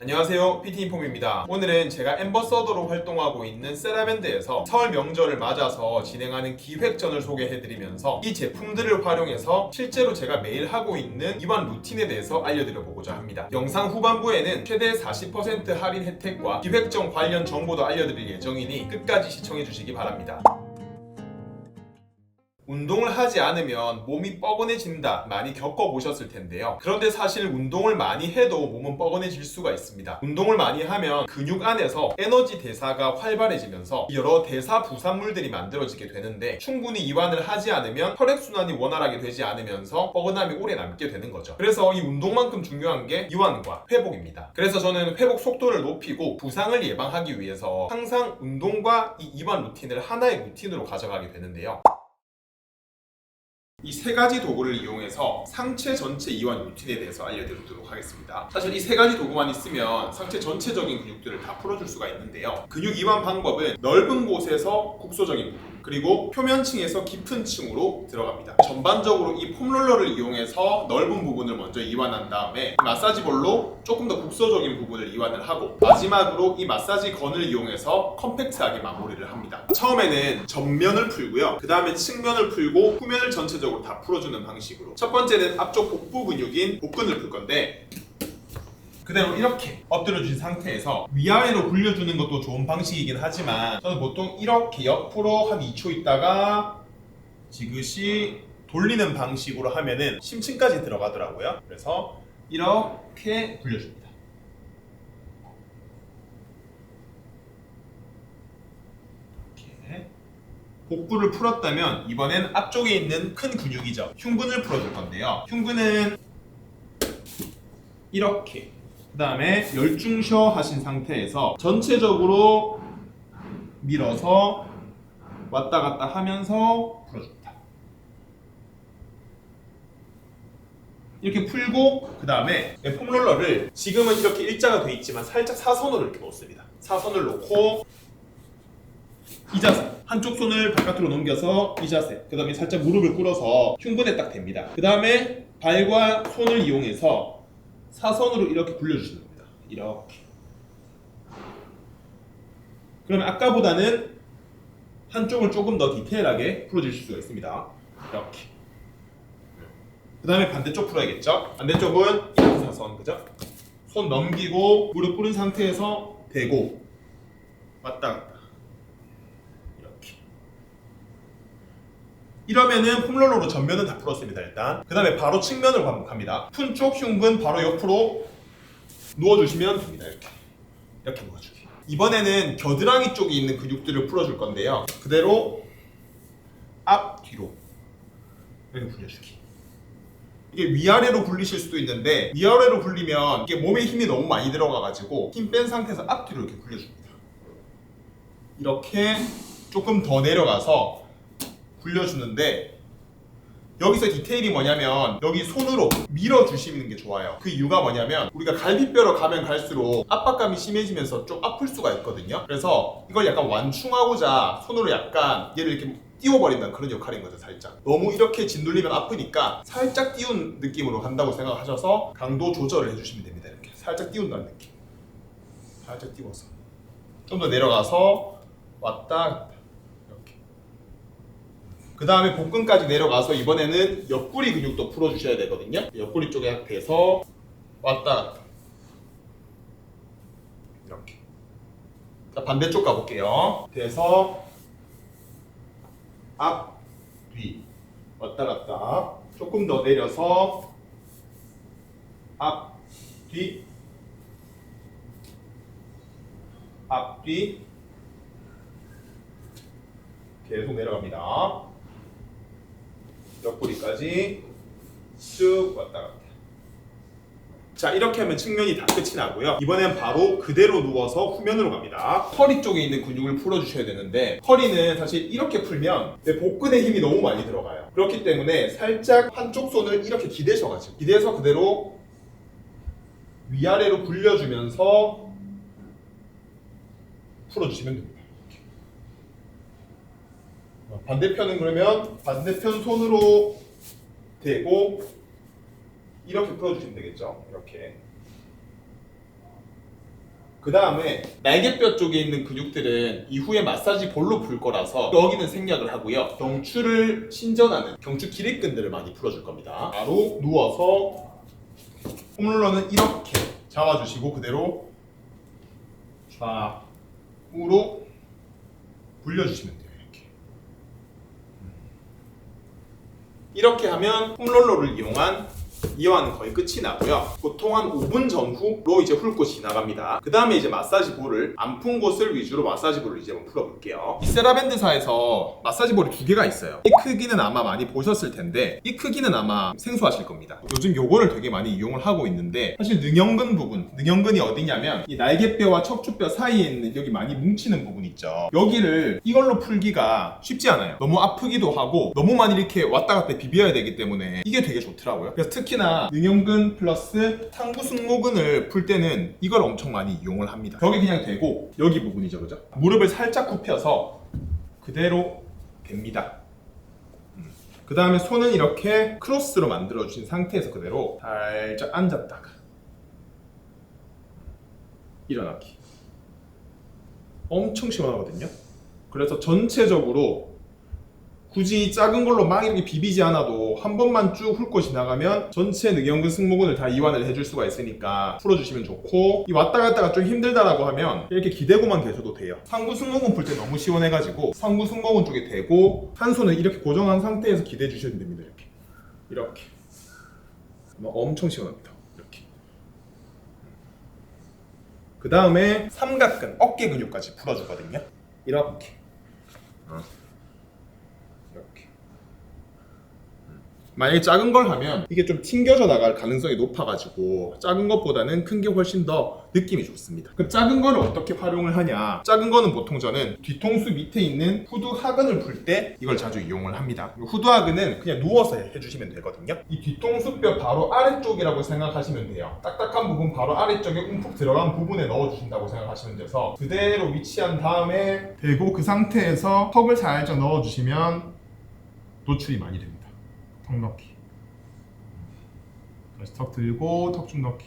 안녕하세요 PT인폼입니다. 오늘은 제가 엠버서더로 활동하고 있는 세라밴드에서 설 명절을 맞아서 진행하는 기획전을 소개해드리면서 이 제품들을 활용해서 실제로 제가 매일 하고 있는 이완 루틴에 대해서 알려드려보고자 합니다. 영상 후반부에는 최대 40% 할인 혜택과 기획전 관련 정보도 알려드릴 예정이니 끝까지 시청해주시기 바랍니다 운동을 하지 않으면 몸이 뻐근해진다 많이 겪어보셨을 텐데요. 그런데 사실 운동을 많이 해도 몸은 뻐근해질 수가 있습니다. 운동을 많이 하면 근육 안에서 에너지 대사가 활발해지면서 여러 대사 부산물들이 만들어지게 되는데 충분히 이완을 하지 않으면 혈액순환이 원활하게 되지 않으면서 뻐근함이 오래 남게 되는 거죠. 그래서 이 운동만큼 중요한 게 이완과 회복입니다. 그래서 저는 회복 속도를 높이고 부상을 예방하기 위해서 항상 운동과 이 이완 루틴을 하나의 루틴으로 가져가게 되는데요. 이 세 가지 도구를 이용해서 상체 전체 이완 루틴에 대해서 알려드리도록 하겠습니다. 사실 이 세 가지 도구만 있으면 상체 전체적인 근육들을 다 풀어줄 수가 있는데요. 근육 이완 방법은 넓은 곳에서 국소적인 부분, 그리고 표면층에서 깊은 층으로 들어갑니다. 전반적으로 이 폼롤러를 이용해서 넓은 부분을 먼저 이완한 다음에 마사지 볼로 조금 더 국소적인 부분을 이완을 하고 마지막으로 이 마사지 건을 이용해서 컴팩트하게 마무리를 합니다. 처음에는 전면을 풀고요. 그 다음에 측면을 풀고 후면을 전체적으로 다 풀어주는 방식으로 첫 번째는 앞쪽 복부 근육인 복근을 풀 건데 그대로 이렇게 엎드려 주신 상태에서 위아래로 굴려주는 것도 좋은 방식이긴 하지만 저는 보통 이렇게 옆으로 한 2초 있다가 지그시 돌리는 방식으로 하면은 심층까지 들어가더라고요. 그래서 이렇게 굴려줍니다. 복부를 풀었다면 이번엔 앞쪽에 있는 큰 근육이죠. 흉근을 풀어줄 건데요. 흉근은 이렇게 그 다음에 열중셔 하신 상태에서 전체적으로 밀어서 왔다 갔다 하면서 풀어줍니다. 이렇게 풀고 그 다음에 폼롤러를 지금은 이렇게 일자가 돼 있지만 살짝 사선으로 이렇게 놓습니다. 사선을 놓고 이 자세 한쪽 손을 바깥으로 넘겨서 이 자세 그 다음에 살짝 무릎을 꿇어서 흉근에 딱 댑니다. 그 다음에 발과 손을 이용해서 사선으로 이렇게 굴려주시는 겁니다. 이렇게. 그러면 아까보다는 한쪽을 조금 더 디테일하게 풀어주실 수가 있습니다. 이렇게. 그 다음에 반대쪽 풀어야겠죠? 반대쪽은 이렇게 사선, 그죠? 손 넘기고 무릎 꿇은 상태에서 대고 왔다 갔다. 이렇게. 이러면은 폼롤러로 전면은 다 풀었습니다 일단. 그 다음에 바로 측면을 반복합니다. 푼 쪽 흉근 바로 옆으로 누워주시면 됩니다 이렇게. 이렇게 누워주기 이번에는 겨드랑이 쪽에 있는 근육들을 풀어줄 건데요. 그대로 앞 뒤로 이렇게 굴려주기 이게 위아래로 굴리실 수도 있는데 위아래로 굴리면 이게 몸에 힘이 너무 많이 들어가가지고 힘 뺀 상태에서 앞뒤로 이렇게 굴려줍니다. 이렇게 조금 더 내려가서 굴려주는데 여기서 디테일이 뭐냐면 여기 손으로 밀어주시는 게 좋아요. 그 이유가 뭐냐면 우리가 갈비뼈로 가면 갈수록 압박감이 심해지면서 좀 아플 수가 있거든요. 그래서 이걸 약간 완충하고자 손으로 약간 얘를 이렇게 띄워버린다는 그런 역할인 거죠 살짝. 너무 이렇게 짓눌리면 아프니까 살짝 띄운 느낌으로 간다고 생각하셔서 강도 조절을 해주시면 됩니다 이렇게. 살짝 띄운다는 느낌. 살짝 띄워서. 좀 더 내려가서 왔다 그 다음에 복근까지 내려가서 이번에는 옆구리 근육도 풀어주셔야 되거든요. 옆구리 쪽에 대서 왔다 갔다. 이렇게. 자, 반대쪽 가볼게요. 대서 앞, 뒤. 왔다 갔다. 조금 더 내려서 앞, 뒤. 앞, 뒤. 계속 내려갑니다. 옆구리까지 쭉 왔다 갔다. 자 이렇게 하면 측면이 다 끝이 나고요. 이번엔 바로 그대로 누워서 후면으로 갑니다. 허리 쪽에 있는 근육을 풀어주셔야 되는데 허리는 사실 이렇게 풀면 내 복근에 힘이 너무 많이 들어가요. 그렇기 때문에 살짝 한쪽 손을 이렇게 기대셔가지고 기대서 그대로 위아래로 굴려주면서 풀어주시면 됩니다. 어, 반대편은 그러면 반대편 손으로 대고 이렇게 풀어주시면 되겠죠. 이렇게 그 다음에 날개뼈 쪽에 있는 근육들은 이후에 마사지 볼로 풀 거라서 여기는 생략을 하고요. 경추를 신전하는 경추 기립근들을 많이 풀어줄 겁니다. 바로 누워서 홈롤러는 이렇게 잡아주시고 그대로 좌우로 불려주시면 돼요. 이렇게. 하면 홈롤러를 이용한 이완은 거의 끝이 나고요. 보통 한 5분 전후로 이제 훑고 지나갑니다. 그 다음에 이제 마사지 볼을 안 푼 곳을 위주로 마사지 볼을 이제 한번 풀어볼게요. 이 세라밴드사에서 마사지 볼이 두 개가 있어요. 이 크기는 아마 많이 보셨을 텐데 이 크기는 아마 생소하실 겁니다. 요즘 요거를 되게 많이 이용을 하고 있는데 사실 능형근 부분, 능형근이 어디냐면 이 날개뼈와 척추뼈 사이에 있는 여기 많이 뭉치는 부분 있죠. 여기를 이걸로 풀기가 쉽지 않아요. 너무 아프기도 하고 너무 많이 이렇게 왔다 갔다 비벼야 되기 때문에 이게 되게 좋더라고요. 그래서 특히 나 능형근 플러스 상부 승모근을 풀 때는 이걸 엄청 많이 이용을 합니다. 여기 그냥 대고 여기 부분이죠, 그죠? 무릎을 살짝 굽혀서 그대로 댑니다. 그 다음에 손은 이렇게 크로스로 만들어 주신 상태에서 그대로 살짝 앉았다가 일어나기. 엄청 시원하거든요. 그래서 전체적으로 굳이 작은 걸로 막 이렇게 비비지 않아도 한 번만 쭉 훑고 지나가면 전체 능형근 승모근을 다 이완을 해줄 수가 있으니까 풀어주시면 좋고 이 왔다 갔다가 좀 힘들다라고 하면 이렇게 기대고만 계셔도 돼요. 상부 승모근 풀 때 너무 시원해가지고 상부 승모근 쪽에 대고 한 손을 이렇게 고정한 상태에서 기대 주시면 됩니다 이렇게. 이렇게. 막 엄청 시원합니다. 이렇게. 그 다음에 삼각근 어깨 근육까지 풀어주거든요. 이렇게. 어. 이렇게. 만약에 작은 걸 하면 이게 좀 튕겨져 나갈 가능성이 높아가지고 작은 것보다는 큰 게 훨씬 더 느낌이 좋습니다. 그럼 작은 거를 어떻게 활용을 하냐? 작은 거는 보통 저는 뒤통수 밑에 있는 후두 하근을 풀 때 이걸 자주 이용을 합니다. 후두 하근은 그냥 누워서 해주시면 되거든요. 이 뒤통수 뼈 바로 아래쪽이라고 생각하시면 돼요. 딱딱한 부분 바로 아래쪽에 움푹 들어간 부분에 넣어주신다고 생각하시면 돼서 그대로 위치한 다음에 대고 그 상태에서 턱을 살짝 넣어주시면 노출이 많이 됩니다. 턱 넣기. 다시 턱 들고 턱 좀 넣기.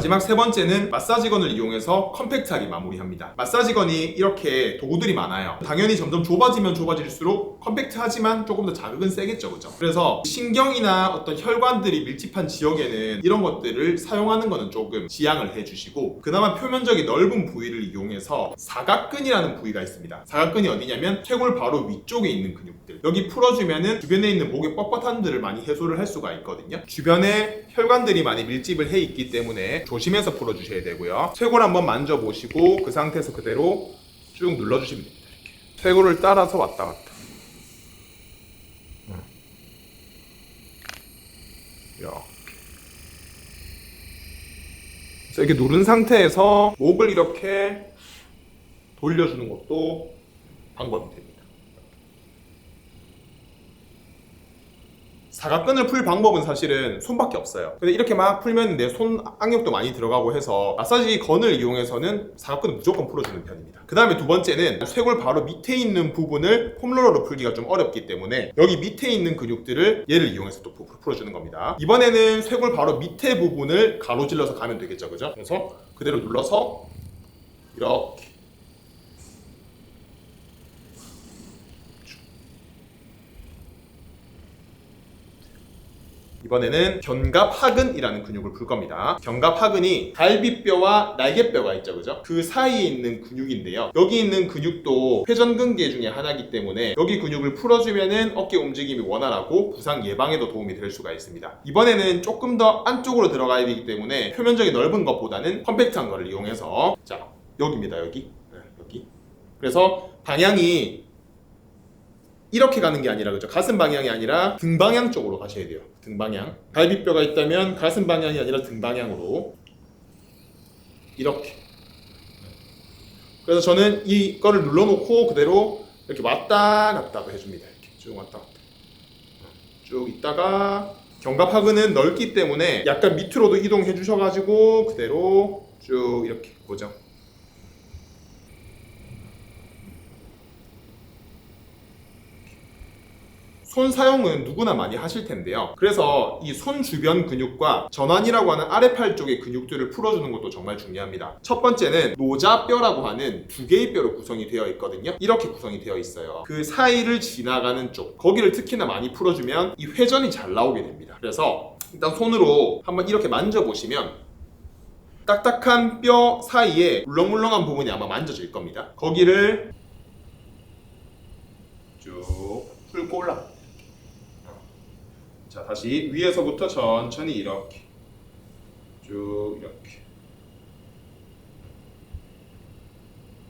마지막 세 번째는 마사지건을 이용해서 컴팩트하게 마무리합니다. 마사지건이 이렇게 도구들이 많아요. 당연히 점점 좁아지면 좁아질수록 컴팩트하지만 조금 더 자극은 세겠죠, 그죠? 그래서 신경이나 어떤 혈관들이 밀집한 지역에는 이런 것들을 사용하는 거는 조금 지양을 해주시고 그나마 표면적이 넓은 부위를 이용해서 사각근이라는 부위가 있습니다. 사각근이 어디냐면 쇄골 바로 위쪽에 있는 근육들. 여기 풀어주면은 주변에 있는 목의 뻣뻣함들을 많이 해소를 할 수가 있거든요. 주변에 혈관들이 많이 밀집을 해 있기 때문에 조심해서 풀어주셔야 되고요. 쇄골 한번 만져보시고 그 상태에서 그대로 쭉 눌러주시면 됩니다. 이렇게. 쇄골을 따라서 왔다 갔다. 음. 이렇게. 그래서 이렇게 누른 상태에서 목을 이렇게 돌려주는 것도 방법이 됩니다. 사각근을 풀 방법은 사실은 손밖에 없어요. 근데 이렇게 막 풀면 내 손 악력도 많이 들어가고 해서 마사지 건을 이용해서는 사각근을 무조건 풀어주는 편입니다. 그 다음에 두 번째는 쇄골 바로 밑에 있는 부분을 폼롤러로 풀기가 좀 어렵기 때문에 여기 밑에 있는 근육들을 얘를 이용해서 또 푸- 풀어주는 겁니다. 이번에는 쇄골 바로 밑에 부분을 가로질러서 가면 되겠죠, 그죠? 그래서 그대로 눌러서 이렇게 이번에는 견갑하근이라는 근육을 풀 겁니다. 견갑하근이 갈비뼈와 날개뼈가 있죠, 그죠? 그 사이에 있는 근육인데요. 여기 있는 근육도 회전근개 중에 하나이기 때문에 여기 근육을 풀어주면은 어깨 움직임이 원활하고 부상 예방에도 도움이 될 수가 있습니다. 이번에는 조금 더 안쪽으로 들어가야 되기 때문에 표면적이 넓은 것보다는 컴팩트한 거를 이용해서 자 여기입니다, 여기 네, 여기. 그래서 방향이 이렇게 가는 게 아니라 그죠? 가슴 방향이 아니라 등 방향 쪽으로 가셔야 돼요. 등 방향. 갈비뼈가 있다면 가슴 방향이 아니라 등 방향으로 이렇게. 그래서 저는 이 거를 눌러놓고 그대로 이렇게 왔다 갔다 해줍니다. 이렇게 쭉 왔다 갔다. 쭉 있다가 견갑하근은 넓기 때문에 약간 밑으로도 이동해 주셔가지고 그대로 쭉 이렇게 고정. 손 사용은 누구나 많이 하실 텐데요. 그래서 이 손 주변 근육과 전완이라고 하는 아래팔 쪽의 근육들을 풀어주는 것도 정말 중요합니다. 첫 번째는 노자뼈라고 하는 두 개의 뼈로 구성이 되어 있거든요. 이렇게 구성이 되어 있어요. 그 사이를 지나가는 쪽, 거기를 특히나 많이 풀어주면 이 회전이 잘 나오게 됩니다. 그래서 일단 손으로 한번 이렇게 만져보시면 딱딱한 뼈 사이에 물렁물렁한 부분이 아마 만져질 겁니다. 거기를 쭉 풀고 올라. 자 다시 위에서부터 천천히 이렇게 쭉 이렇게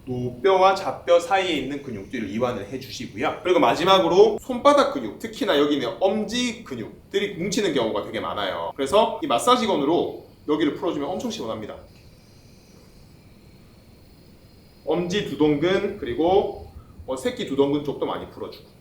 노뼈와 좌뼈 사이에 있는 근육들을 이완을 해주시고요. 그리고 마지막으로 손바닥 근육, 특히나 여기는 엄지 근육들이 뭉치는 경우가 되게 많아요. 그래서 이 마사지건으로 여기를 풀어주면 엄청 시원합니다. 엄지 두동근 그리고 뭐 새끼 두동근 쪽도 많이 풀어주고.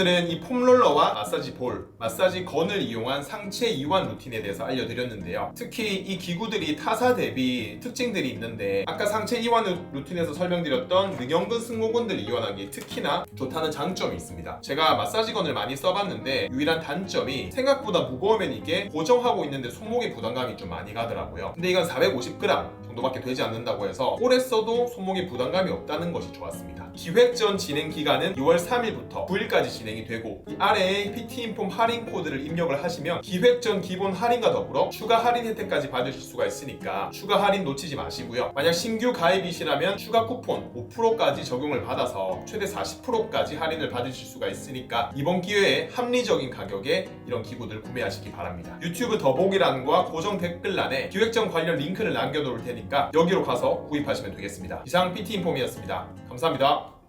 오늘은 이 폼롤러와 마사지 볼, 마사지 건을 이용한 상체 이완 루틴에 대해서 알려드렸는데요. 특히 이 기구들이 타사 대비 특징들이 있는데 아까 상체 이완 루틴에서 설명드렸던 능형근 승모근들을 이완하기 특히나 좋다는 장점이 있습니다. 제가 마사지 건을 많이 써봤는데 유일한 단점이 생각보다 무거우면 이게 고정하고 있는데 손목에 부담감이 좀 많이 가더라고요. 근데 이건 450g 정도밖에 되지 않는다고 해서 오래 써도 손목에 부담감이 없다는 것이 좋았습니다. 기획전 진행 기간은 6월 3일부터 9일까지 진행이 되고 이 아래에 PT인폼 할인 코드를 입력을 하시면 기획 전 기본 할인과 더불어 추가 할인 혜택까지 받으실 수가 있으니까 추가 할인 놓치지 마시고요. 만약 신규 가입이시라면 추가 쿠폰 5%까지 적용을 받아서 최대 40%까지 할인을 받으실 수가 있으니까 이번 기회에 합리적인 가격에 이런 기구들 구매하시기 바랍니다. 유튜브 더보기란과 고정 댓글란에 기획전 관련 링크를 남겨놓을 테니까 여기로 가서 구입하시면 되겠습니다. 이상 PT인폼이었습니다. 감사합니다.